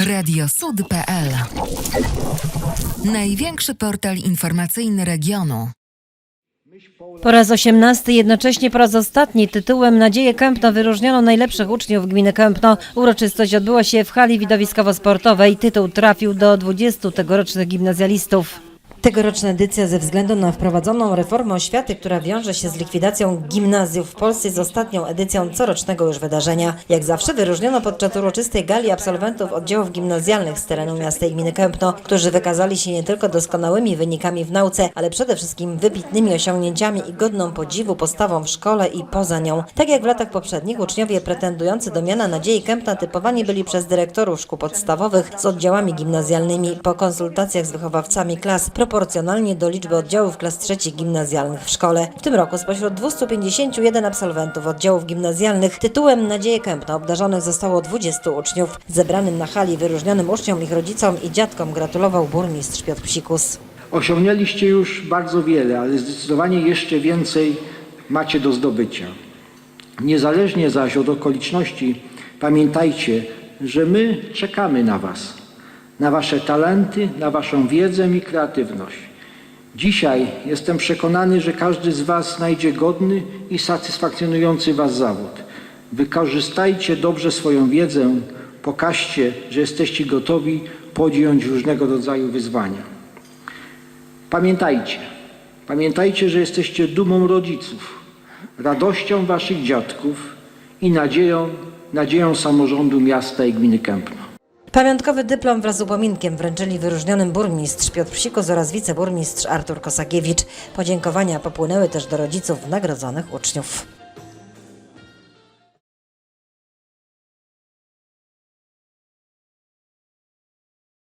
Radiosud.pl Największy portal informacyjny regionu. Po raz osiemnasty, jednocześnie po raz ostatni tytułem Nadzieję Kępno wyróżniono najlepszych uczniów gminy Kępno. Uroczystość odbyła się w hali widowiskowo-sportowej. Tytuł trafił do 20 tegorocznych gimnazjalistów. Tegoroczna edycja ze względu na wprowadzoną reformę oświaty, która wiąże się z likwidacją gimnazjów w Polsce jest ostatnią edycją corocznego już wydarzenia. Jak zawsze wyróżniono podczas uroczystej gali absolwentów oddziałów gimnazjalnych z terenu miasta i gminy Kępno, którzy wykazali się nie tylko doskonałymi wynikami w nauce, ale przede wszystkim wybitnymi osiągnięciami i godną podziwu postawą w szkole i poza nią. Tak jak w latach poprzednich, uczniowie pretendujący do miana Nadziei Kępna typowani byli przez dyrektorów szkół podstawowych z oddziałami gimnazjalnymi po konsultacjach z wychowawcami klas proporcjonalnie do liczby oddziałów klas trzecich gimnazjalnych w szkole. W tym roku spośród 251 absolwentów oddziałów gimnazjalnych tytułem Nadzieję Kępna obdarzonych zostało 20 uczniów. Zebranym na hali wyróżnionym uczniom, ich rodzicom i dziadkom gratulował burmistrz Piotr Psikus. Osiągnęliście już bardzo wiele, ale zdecydowanie jeszcze więcej macie do zdobycia. Niezależnie zaś od okoliczności, pamiętajcie, że my czekamy na Was, na Wasze talenty, na Waszą wiedzę i kreatywność. Dzisiaj jestem przekonany, że każdy z Was znajdzie godny i satysfakcjonujący Was zawód. Wykorzystajcie dobrze swoją wiedzę, pokażcie, że jesteście gotowi podjąć różnego rodzaju wyzwania. Pamiętajcie, pamiętajcie, że jesteście dumą rodziców, radością waszych dziadków i nadzieją, nadzieją samorządu miasta i gminy Kępno. Pamiątkowy dyplom wraz z upominkiem wręczyli wyróżnionym burmistrz Piotr Psikus oraz wiceburmistrz Artur Kosakiewicz. Podziękowania popłynęły też do rodziców nagrodzonych uczniów.